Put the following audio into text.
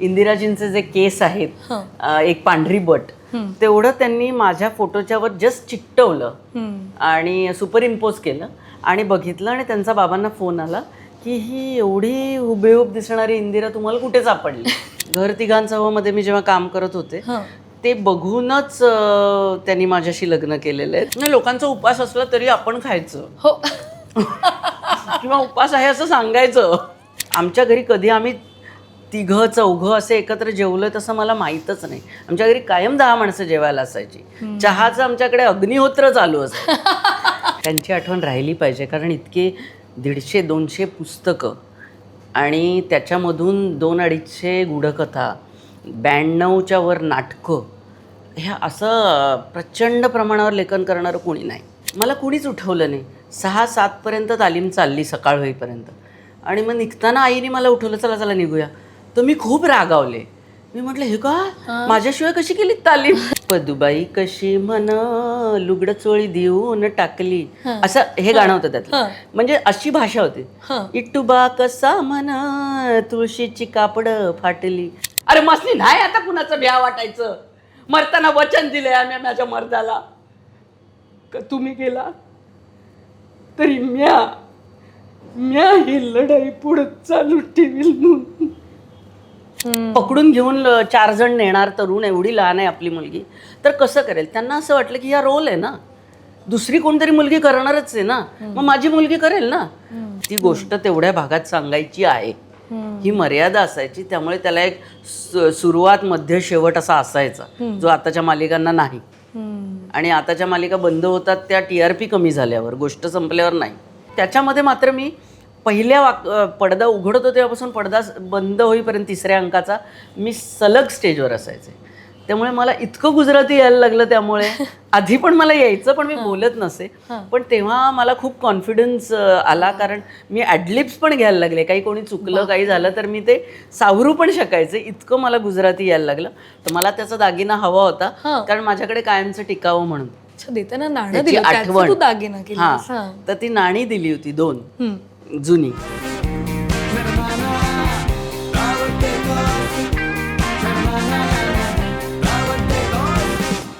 इंदिराजींचे जे केस आहेत एक पांढरी बट तेवढं त्यांनी माझ्या फोटोच्यावर जस्ट चिकटवलं. आणि सुपर इम्पोज केलं. आणि बघितलं आणि त्यांचा बाबांना फोन आला की ही एवढी हुबेहूब दिसणारी इंदिरा तुम्हाला कुठे सापडली? घर तिघांचं मध्ये मी जेव्हा काम करत होते. ते बघूनच त्यांनी माझ्याशी लग्न केलेलं आहे नाही, लोकांचा उपास असला तरी आपण खायचं. हो. किंवा उपास आहे असं सांगायचं. आमच्या घरी कधी आम्ही तिघं चौघं असे एकत्र जेवलं तसं मला माहीतच नाही. आमच्या घरी कायम दहा माणसं जेवायला असायची. चहाचं आमच्याकडे अग्निहोत्र चालू असं त्यांची आठवण राहिली पाहिजे कारण इतके दीडशे दोनशे पुस्तकं आणि त्याच्यामधून दोन अडीचशे गूढकथा ब्याण्णवच्या वर नाटकं ह्या असं प्रचंड प्रमाणावर लेखन करणारं कोणी नाही. मला कुणीच उठवलं नाही. सहा सातपर्यंत तालीम चालली सकाळ होईपर्यंत. आणि मग निघताना आईने मला उठवलं चला चला निघूया. तर मी खूप रागावले. मी म्हटलं हे का? माझ्याशिवाय कशी केली तालीम? पदुबाई कशी म्हण लुगडं चोळी देऊन टाकली. असं हे गाणं होतं त्यातलं. म्हणजे अशी भाषा होती. इटुबा कसा म्हण तुळशीची कापड फाटली. अरे मसली नाही आता कुणाचं भ्या वाटायचं. मरताना वचन दिलंय आम्ही माझ्या मर्दाला. का तुम्ही गेला? तरी म्या म्या ही लढाई पुढे चालू ठेवील म्हणून. पकडून घेऊन चार जण नेणार तरुण एवढी लहान आहे आपली मुलगी. तर कसं करेल? त्यांना असं वाटलं की हा रोल आहे ना. दुसरी कोणतरी मुलगी करणारच आहे ना. मग माझी मुलगी करेल ना? ती गोष्ट तेवढ्या भागात सांगायची आहे. ही मर्यादा असायची त्यामुळे त्याला एक सुरुवात मध्य शेवट असा असायचा जो आताच्या मालिकांना नाही. आणि आताच्या मालिका बंद होतात त्या टी आर पी कमी झाल्यावर गोष्ट संपल्यावर नाही. त्याच्यामध्ये मात्र मी पहिल्या वाक पडदा उघडतो तेव्हापासून पडदा बंद होईपर्यंत तिसऱ्या अंकाचा मी सलग स्टेजवर असायचे. त्यामुळे मला इतकं गुजराती यायला लागलं त्यामुळे. आधी पण मला यायचं पण मी बोलत नसे. पण तेव्हा मला खूप कॉन्फिडन्स आला कारण मी ॲडलिप्स पण घ्यायला लागले. काही कोणी चुकलं काही झालं तर मी ते सावरू पण शकायचे. इतकं मला गुजराती यायला लागलं. तर मला त्याचा दागिना हवा होता कारण माझ्याकडे कायमचं टिकावं म्हणून. देताना नाणं आठवण. दागिना हा. तर ती नाणी दिली होती दोन. जुनी.